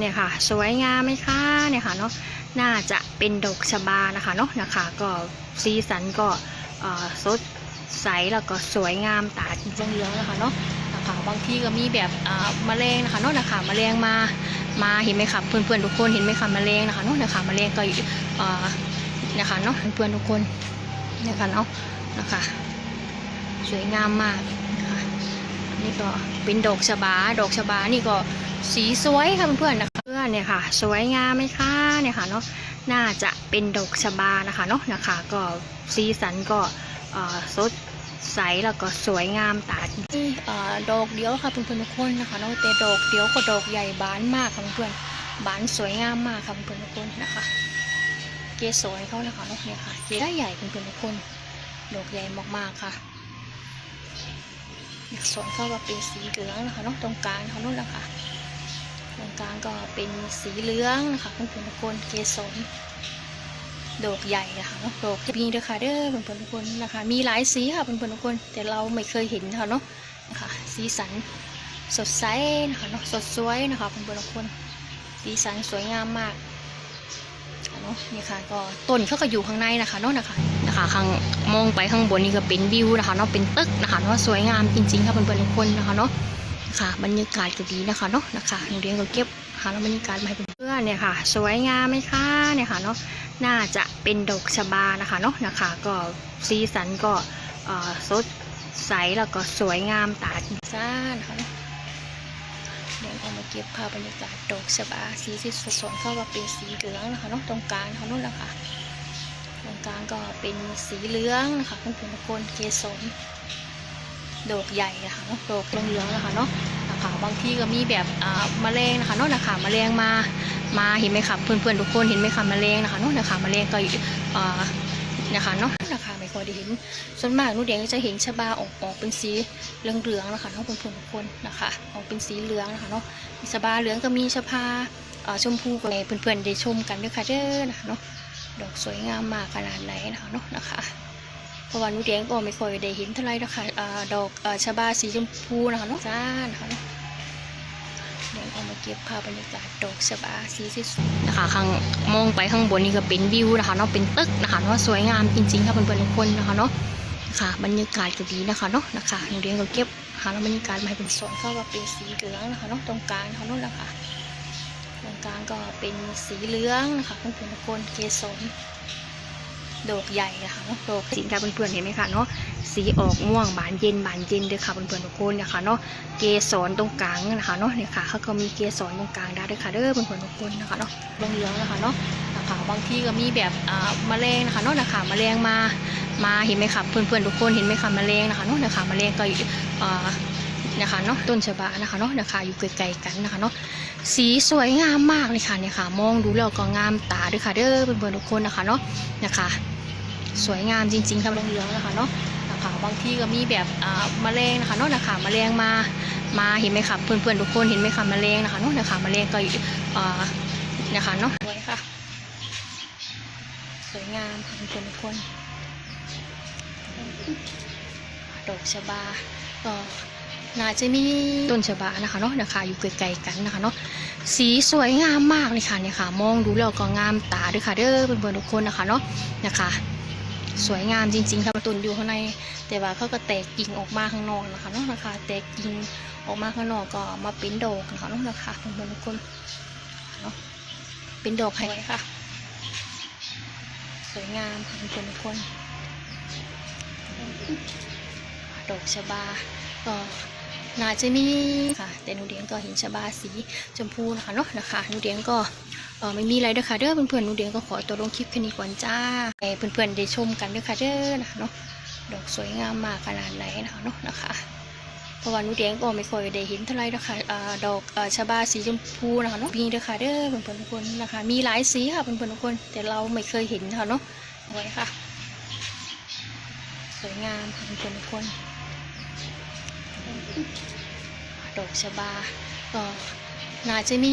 เนี่ยค่ะ สวยงามไหมคะเนี่ยค่ะเนาะน่าจะเป็นดอกชบานะคะเนาะนะคะ ก็สีสันก็สดใสแล้วก็สวยงามตาจริงๆเหลืองๆนะคะเนาะนะคะบางทีก็มีแบบอ่าแมลงนะคะเนาะนะคะแมลงมามาเห็นไหมคะเพื่อนๆทุกคนเห็นไหมคะแมลงนะคะเนาะนะคะแมลงก็อยู่เอ่อนะคะเนาะเพื่อนๆทุกคนเนี่ยค่ะเนาะนะคะสวยงามมากนะคะนี่ก็เป็นดอกชบาดอกชบานี่ก็ สีสวยค่ะเพื่อนๆนะคะเพื่อนเนี่ยค่ะ สวยงามไหมคะเนี่ยค่ะเนาะน่าจะเป็นดอกชบานะคะเนาะนะคะ ก็สีสันก็สดใสแล้วก็สวยงามตาจริงนี่ดอกเดียวค่ะเพื่อนๆทุกคนนะคะเนาะแต่ดอกเดียวก็ดอกใหญ่บานมากค่ะเพื่อนๆบานสวยงามมากค่ะเพื่อนๆทุกคนนะคะ เกสรเขานะคะเนาะเนี่ยค่ะเกสรได้ใหญ่เพื่อนๆทุกคนดอกใหญ่มากๆค่ะส่วนเข้าก็เป็นสีเหลืองนะคะเนาะตรงกลางเขานู่นแหละค่ะ กลางก็เป็นสีเหลืองนะคะเพื่อนๆทุกคนเกสรดอกใหญ่นะคะเนาะดอกมีเด้อค่ะเด้อเพื่อนๆทุกคนนะคะ มีหลายสีค่ะเพื่อนๆทุกคน แต่เราไม่เคยเห็นค่ะเนาะนะคะสีสันสดใสนะคะเนาะสดสวยนะคะเพื่อนๆทุกคน สีสันสวยงามมากเนาะนี่ค่ะก็ต้นเขาก็อยู่ข้างในนะคะเนาะนะคะนะคะข้างมองไปข้างบนนี่ก็เป็นวิวนะคะเนาะเป็นตึกนะคะเนาะสวยงามจริงๆค่ะเพื่อนๆทุกคนนะคะเนาะ ค่ะบรรยากาศก็ดีนะคะเนาะนะคะหนูเรียนก็เก็บหาแล้วบรรยากาศมาให้เพื่อนๆเนี่ยค่ะ สวยงามไหมคะเนี่ยค่ะเนาะน่าจะเป็นดอกชบานะคะเนาะนะคะ ก็สีสันก็สดใสแล้วก็สวยงามตาจริงจ้านะคะเนาะเดี๋ยวเอามาเก็บภาพบรรยากาศดอกชบาสีที่สดๆเข้ามาเป็นสีเหลืองนะคะเนาะตรงกลางเขานู่นแหละค่ะตรงกลางก็เป็นสีเหลืองนะคะเพื่อนๆทุกคนเกสร ดอกใหญ่นะคะดอกเหลืองๆนะคะเนาะนะคะบางทีก็มีแบบแมลงนะคะเนาะนะคะแมลงมามาเห็นไหมคะเพื่อนๆทุกคนเห็นไหมคะแมลงนะคะเนาะนะคะแมลงก็อยู่เอ่อนะคะเนาะนะคะไม่ค่อยได้เห็นส่วนมากนูเดงจะเห็นชะบาออกออกเป็นสีเหลืองๆนะคะเนาะเพื่อนๆทุกคนนะคะออกเป็นสีเหลืองนะคะเนาะชะบาเหลืองก็มีชะพาเอ่อชมพูก็ให้เพื่อนๆได้ชมกันด้วยค่ะเด้อนะคะเนาะดอกสวยงามมากขนาดไหนนะคะเนาะนะคะ เพราะว่าหนูแดงก็ไม่ค่อยได้เห็นเท่าไหรนะคะดอกอ่าชบาสีชมพูนะคะเนาะจ้านะคะเนาะเดี๋ยวเอามาเก็บภาพบรรยากาศดอกชะบาสีที่สวยนะคะข้างมองไปข้างบนนี่ก็เป็นวิวนะคะเนาะเป็นตึกนะคะเนาะสวยงามจริงๆค่ะเพื่อนๆทุกคนนะคะเนาะค่ะบรรยากาศก็ดีนะคะเนาะนะคะหนูแดงก็เก็บหาแล้วบรรยากาศมาให้เป็นสวนเข้าก็เป็นสีเหลืองนะคะเนาะตรงกลางเขานู่นะคะตรงกลางก็เป็นสีเหลืองนะคะเพื่อนๆทุกคนเกสร ดอกใหญ่นะคะเนาะดอกสีค่ะเพื่อนๆเห็นไหมคะเนาะสีออกม่วงบานเย็นบานเย็นเลยค่ะเพื่อนๆทุกคนนะคะเนาะเกสรตรงกลางนะคะเนาะเนี่ยค่ะเขาก็มีเกสรตรงกลางได้ด้วยค่ะเด้อเพื่อนๆทุกคนนะคะเนาะเหลืองๆนะคะเนาะนะคะบางทีก็มีแบบอ่าแมลงนะคะเนาะนะคะแมลงมามาเห็นไหมคะเพื่อนๆทุกคนเห็นไหมคะแมลงนะคะเนาะนะคะแมลงก็อยู่เอ่อนะคะเนาะต้นฉบานะคะเนาะนะคะอยู่ไกลๆกันนะคะเนาะสีสวยงามมากเลยค่ะเนี่ยค่ะ มองดูแล้วก็งามตาด้วยค่ะเด้อเพื่อนๆทุกคนนะคะเนาะนะคะ สวยงามจริงๆค่ะเหลืองๆนะคะเนาะนะคะบางทีก็มีแบบแมลงนะคะเนาะนะคะแมลงมามาเห็นไหมคะเพื่อนๆทุกคนเห็นไหมคะแมลงนะคะเนาะนะคะแมลงก็อยู่เอ่อนะคะเนาะสวยค่ะสวยงามค่ะเพื่อนๆทุกคนดอกชบาก็น่าจะมีต้นชบานะคะเนาะนะคะอยู่ไกลๆกันนะคะเนาะสีสวยงามมากเลยค่ะเนี่ยค่ะ มองดูแล้วก็งามตาด้วยค่ะเด้อเพื่อนๆทุกคนนะคะเนาะนะคะ สวยงามจริง ๆ ค่ะตุนอยู่ข้างใน แต่ว่าเขาก็แตกกิ่งออกมาข้างนอกนะคะน้องนะคะ แตกกิ่งออกมาข้างนอกก็มาเป็นดอกนะคะน้องนะคะเพื่อนๆทุกคนเนาะเป็นดอกไห้ค่ะ สวยงามค่ะเพื่อนๆทุกคนดอกชบาก็ นาจะมีค่ะ แต่หนูเดียงก็เห็นชบาสีชมพูนะคะเนาะนะคะหนูเดียงก็เออไม่มีอะไรเด้อค่ะเด้อเพื่อนๆหนูเดียงก็ขอตัวลงคลิปแค่นี้ก่อนจ้าให้เพื่อนๆได้ชมกันเด้อค่ะเด้อนะคะเนาะดอกสวยงามมากขนาดไหนนะคะเนาะนะคะเพราะว่าหนูเดียงก็ไม่ค่อยได้เห็นเท่าไหรนะคะอ่าดอกเอ่อชบาสีชมพูนะคะเนาะมีเด้อค่ะเด้อเพื่อนๆทุกคนนะคะ มีหลายสีค่ะเพื่อนๆทุกคน แต่เราไม่เคยเห็นค่ะเนาะเอาไว้ค่ะ สวยงามค่ะเพื่อนๆทุกคน ดอกชบา ก็น่าจะมี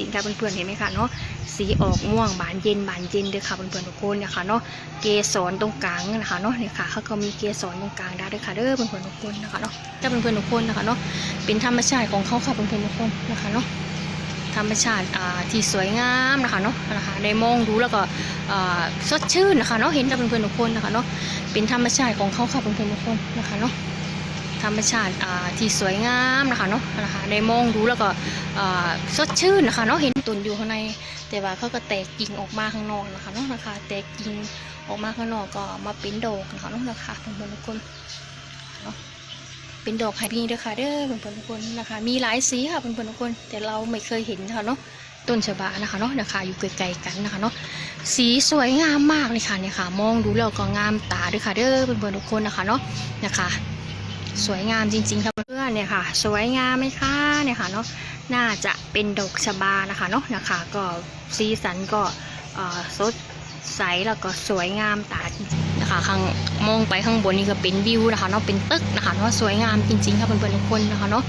สินค้าเพื่อนๆเห็นไหมคะเนาะสีออกม่วงบานเย็นบานเย็นเลยค่ะเพื่อนๆทุกคนนะคะเนาะเกสรตรงกลางนะคะเนาะเนี่ยค่ะเขาก็มีเกสรตรงกลางได้ด้วยค่ะเด้อเพื่อนๆทุกคนนะคะเนาะถ้าเพื่อนๆทุกคนนะคะเนาะเป็นธรรมชาติของเขาค่ะเพื่อนๆทุกคนนะคะเนาะธรรมชาติอ่าที่สวยงามนะคะเนาะนะคะได้มองดูแล้วก็อ่าสดชื่นนะคะเนาะเห็นกับเพื่อนๆทุกคนนะคะเนาะเป็นธรรมชาติของเขาค่ะเพื่อนๆทุกคนนะคะเนาะ ธรรมชาติที่สวยงามนะคะเนาะนะคะได้มองดูแล้วก็สดชื่นนะคะเนาะเห็นตุนอยู่ข้างในแต่ว่าเขาก็แตกกิ่งออกมาข้างนอกนะคะเนาะนะคะ แตกกิ่งออกมาข้างนอกก็มาเป็นดอกนะคะเนาะนะคะเพื่อนๆทุกคนเนาะเป็นดอกไฮพีเด้อค่ะเด้อเพื่อนๆทุกคนนะคะ มีหลายสีค่ะเพื่อนๆทุกคน แต่เราไม่เคยเห็นค่ะเนาะต้นฉบานะคะเนาะนะคะอยู่ไกลๆกันนะคะเนาะสีสวยงามมากเลยค่ะเนี่ยค่ะ มองดูแล้วก็งามตาด้วยค่ะเด้อเพื่อนๆทุกคนนะคะเนาะนะคะ สวยงามจริงๆครับเพื่อนเนี่ยค่ะ สวยงามไหมคะเนี่ยค่ะเนาะน่าจะเป็นดอกชบานะคะเนาะนะคะ ก็สีสันก็สดใสแล้วก็สวยงามตาจริงๆนะคะข้างมองไปข้างบนนี่ก็เป็นวิวนะคะเนาะเป็นตึกนะคะเนาะสวยงามจริงๆค่ะเพื่อนๆทุกคนนะคะเนาะ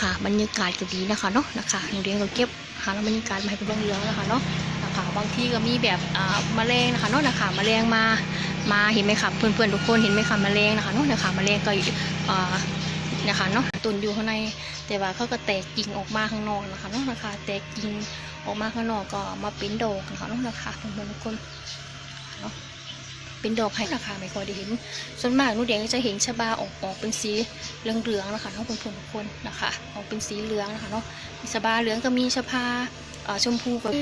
ค่ะบรรยากาศก็ดีนะคะเนาะนะคะหนูเรียนก็เก็บหาแล้วบรรยากาศมาให้เป็นเรื่องนะคะเนาะนะคะบางที่ก็มีแบบอ่าแมลงนะคะเนาะนะคะแมลงมา มาเห็นไหมคะเพื่อนๆทุกคนเห็นไหมคะแมลงนะคะเนาะนะคะแมลงก็อ่านะคะเนาะตุนอยู่ข้างในแต่ว่าเขาก็แตกกิ่งออกมาข้างนอกนะคะเนาะนะคะ แตกกิ่งออกมาข้างนอกก็มาเป็นดอกนะคะเนาะนะคะเพื่อนๆทุกคนเนาะเป็นดอกให้ราคาไม่ค่อยได้เห็น ส่วนมากหนูเด็กจะเห็นชะบาออกออกเป็นสีเหลืองๆนะคะเนาะเพื่อนๆทุกคนนะคะออกเป็นสีเหลืองนะคะเนาะชะบาเหลืองก็มีชะพา ชมพูกับ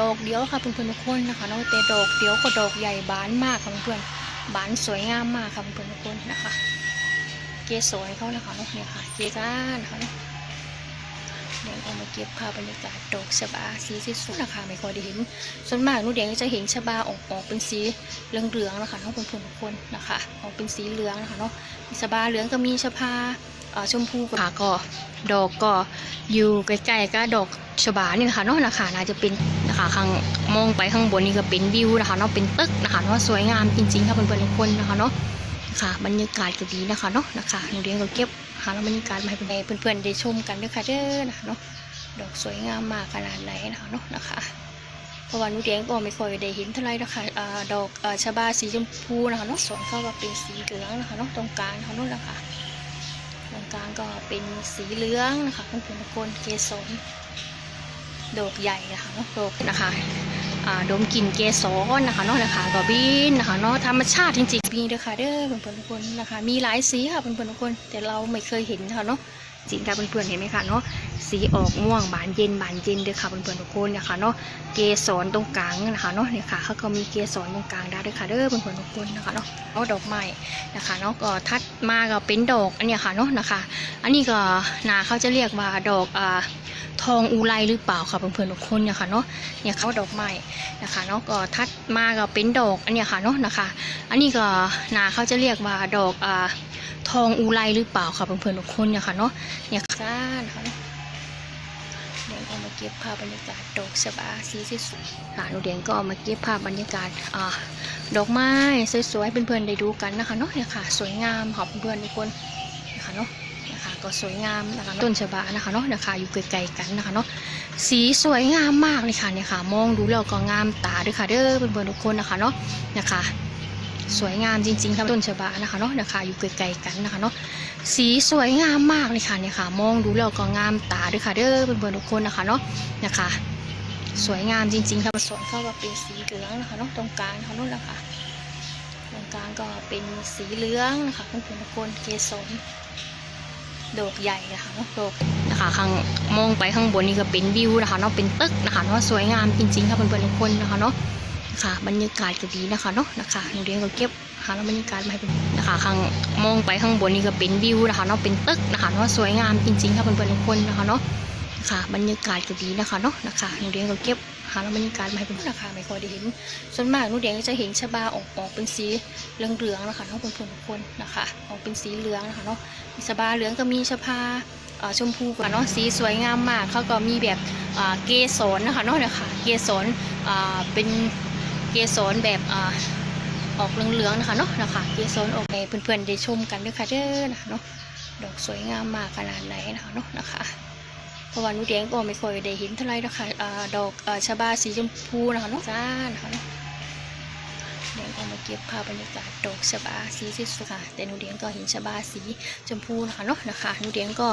ดอกเดียวค่ะเพื่อนๆทุกคนนะคะเนาะแต่ดอกเดียวก็ดอกใหญ่บานมากค่ะเพื่อนๆบานสวยงามมากค่ะเพื่อนๆทุกคนนะคะ เกสรเขานะคะเนาะเนี่ยค่ะเกสรนะคะเดี๋ยวเอามาเก็บภาพบรรยากาศดอกชะบาสีสวยๆนะคะไม่ค่อยได้เห็นส่วนมากนูเด็กจะเห็นชะบาออกออกเป็นสีเหลืองๆนะคะเนาะเพื่อนๆทุกคนนะคะออกเป็นสีเหลืองนะคะเนาะชะบาเหลืองก็มีชะพา ชมพูกับค่ะก็ดอกก็อยู่ใกล้ๆก็ดอกชะบานี่นะคะเนาะนะคะน่าจะเป็นนะคะข้างมองไปข้างบนนี่ก็เป็นวิวนะคะเนาะเป็นตึกนะคะเนาะสวยงามจริงๆค่ะเพื่อนๆทุกคนนะคะเนาะค่ะบรรยากาศก็ดีนะคะเนาะนะคะหนูเรียนก็เก็บหาแล้วบรรยากาศมาให้เพื่อนๆได้ชมกันด้วยค่ะเด้อนะคะเนาะดอกสวยงามมากขนาดไหนนะคะเนาะนะคะเพราะว่าหนูเรียนก็ไม่ค่อยได้เห็นเท่าไหรนะคะดอกชบาสีชมพูนะคะเนาะส่วนเข้าก็เป็นสีเหลืองนะคะเนาะตรงกลางนะคะนู่นะคะ กลางก็เป็นสีเหลืองนะคะเป็นๆทุกคนเกสรดอกใหญ่นะคะโดอกนะคะอ่าดมกลิ่นเกสรนะคะเนาะนะคะก็บินนะคะเนาะธรรมชาติจริงๆมีเด้อค่ะเด้อเพื่อนๆทุกคนนะคะ มีหลายสีค่ะเพื่อนๆทุกคนแต่เราไม่เคยเห็นค่ะเนาะ จริงค่ะเพื่อนๆเห็นไหมคะเนาะสีออกม่วงบานเย็นบานเย็นเด้อค่ะเพื่อนๆทุกคนนะคะเนาะเกสรตรงกลางนะคะเนาะเนี่ยค่ะเขาก็มีเกสรตรงกลางได้ด้วยค่ะเด้อเพื่อนๆทุกคนนะคะเนาะเอาดอกไม้นะคะเนาะก็ทัดมาก็เป็นดอกอันเนี้ยค่ะเนาะนะคะ อันนี้ก็นาเขาจะเรียกว่าดอกอ่า ทองอุไรหรือเปล่าค่ะเพื่อนๆทุกคนเนี่ยค่ะเนาะเนี่ยเขาดอกไม้นะคะเนาะก็ทัดมาก็เป็นดอกอันเนี้ยค่ะเนาะนะคะ อันนี้ก็นาเขาจะเรียกว่าดอกอ่าทองอุไรหรือเปล่าค่ะเพื่อนๆทุกคนเนี่ยค่ะเนาะเนี่ยค่ะจ้านะคะเดี๋ยวเอามาเก็บภาพบรรยากาศดอกชะบาสีสวยๆค่ะหนูเดียงก็เอามาเก็บภาพบรรยากาศอ่าดอกไม้สวยๆเพื่อนๆได้ดูกันนะคะเนาะเนี่ยค่ะ สวยงามค่ะเพื่อนๆทุกคน ก็สวยงามนะคะต้นชะบานะคะเนาะนะคะอยู่ไกลๆกันนะคะเนาะสีสวยงามมากเลยค่ะเนี่ยค่ะ มองดูแล้วก็งามตาด้วยค่ะเด้อเพื่อนๆทุกคนนะคะเนาะนะคะ สวยงามจริงๆค่ะต้นฉบานะคะเนาะนะคะอยู่ไกลๆกันนะคะเนาะสีสวยงามมากเลยค่ะเนี่ยค่ะ มองดูแล้วก็งามตาด้วยค่ะเด้อเพื่อนๆทุกคนนะคะเนาะนะคะสวยงามจริงๆค่ะส่วนเข้าก็เป็นสีเหลืองนะคะเนาะตรงกลางนะคะนู่นแหละค่ะตรงกลางก็เป็นสีเหลืองนะคะเพื่อนๆทุกคนเกสร โดกใหญ่นะคะเนาะดกนะคะข้างมองไปข้างบนนี่ก็เป็นวิวนะคะเนาะเป็นตึกนะคะเนาะสวยงามจริงๆค่ะเพื่อนๆทุกคนนะคะเนาะค่ะบรรยากาศก็ดีนะคะเนาะนะคะหนูเรียนก็เก็บหาแล้วบรรยากาศมาให้เพื่อนนะคะข้างมองไปข้างบนนี่ก็เป็นวิวนะคะเนาะเป็นตึกนะคะเนาะสวยงามจริงๆค่ะเพื่อนๆทุกคนนะคะเนาะค่ะบรรยากาศก็ดีนะคะเนาะนะคะหนูเดียงก็เก็บ หาแล้วบรรยากาศมาให้เพื่อนนะคะไม่ค่อยได้เห็น ส่วนมากนูเดียงจะเห็นชะบาออกออกเป็นสีเหลืองๆนะคะเนาะเพื่อนๆทุกคนนะคะออกเป็นสีเหลืองนะคะเนาะชะบาเหลืองก็มีชะพาชมพูกว่าเนาะสีสวยงามมากเขาก็มีแบบเกสรนะคะเนาะเนี่ยค่ะเกสรเป็นเกสรแบบออกเหลืองๆนะคะเนาะนะคะเกสรออกให้เพื่อนๆได้ชมกันด้วยค่ะเด้อนะคะเนาะดอกสวยงามมากขนาดไหนนะคะเนาะนะคะ เพราะว่าหนูแดงก็ไม่ค่อยได้เห็นเท่าไรนะคะอ่าดอกชาชบาสีชมพูนะคะเนาะจ้านะคะเนาะเดียงก็มาเก็บภาพบรรยากาศดอกชบาสีสวยค่ะแต่หนูเดียงก็เห็นชบาสีชมพูนะคะเนาะนะคะหนูเดียงก็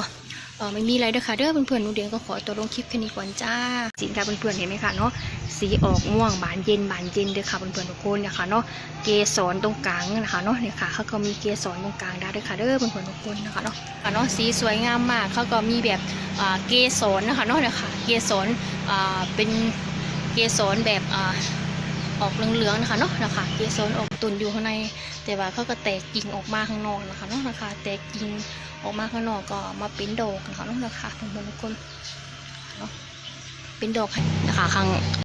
เออไม่มีอะไรเด้อค่ะเด้อเพื่อนๆหนูเดียงก็ขอตัวลงคลิปแค่นี้ก่อนจ้าสินค่ะเพื่อนๆเห็นไหมคะเนาะสีออกม่วงบานเย็นบานเย็นเด้อค่ะเพื่อนๆทุกคนนะคะเนาะเกสรตรงกลางนะคะเนาะเนี่ยค่ะเขาก็มีเกสรตรงกลางได้เด้อค่ะเด้อเพื่อนๆทุกคนนะคะเนาะค่ะเนาะสีสวยงามมากเขาก็มีแบบอ่าเกสรนะคะเนาะเนี่ยค่ะเกสรอ่าเป็นเกสรแบบอ่า ออกเหลืองๆนะคะเนาะนะคะเกสรออกตุนอยู่ข้างใน แต่ว่าเขาก็แตกกิ่งออกมาข้างนอกนะคะเนาะนะคะ แตกกิ่งออกมาข้างนอกก็มาเป็นดอกนะคะเนาะนะคะเพื่อนๆทุกคนเนาะเป็นดอกนะคะข้าง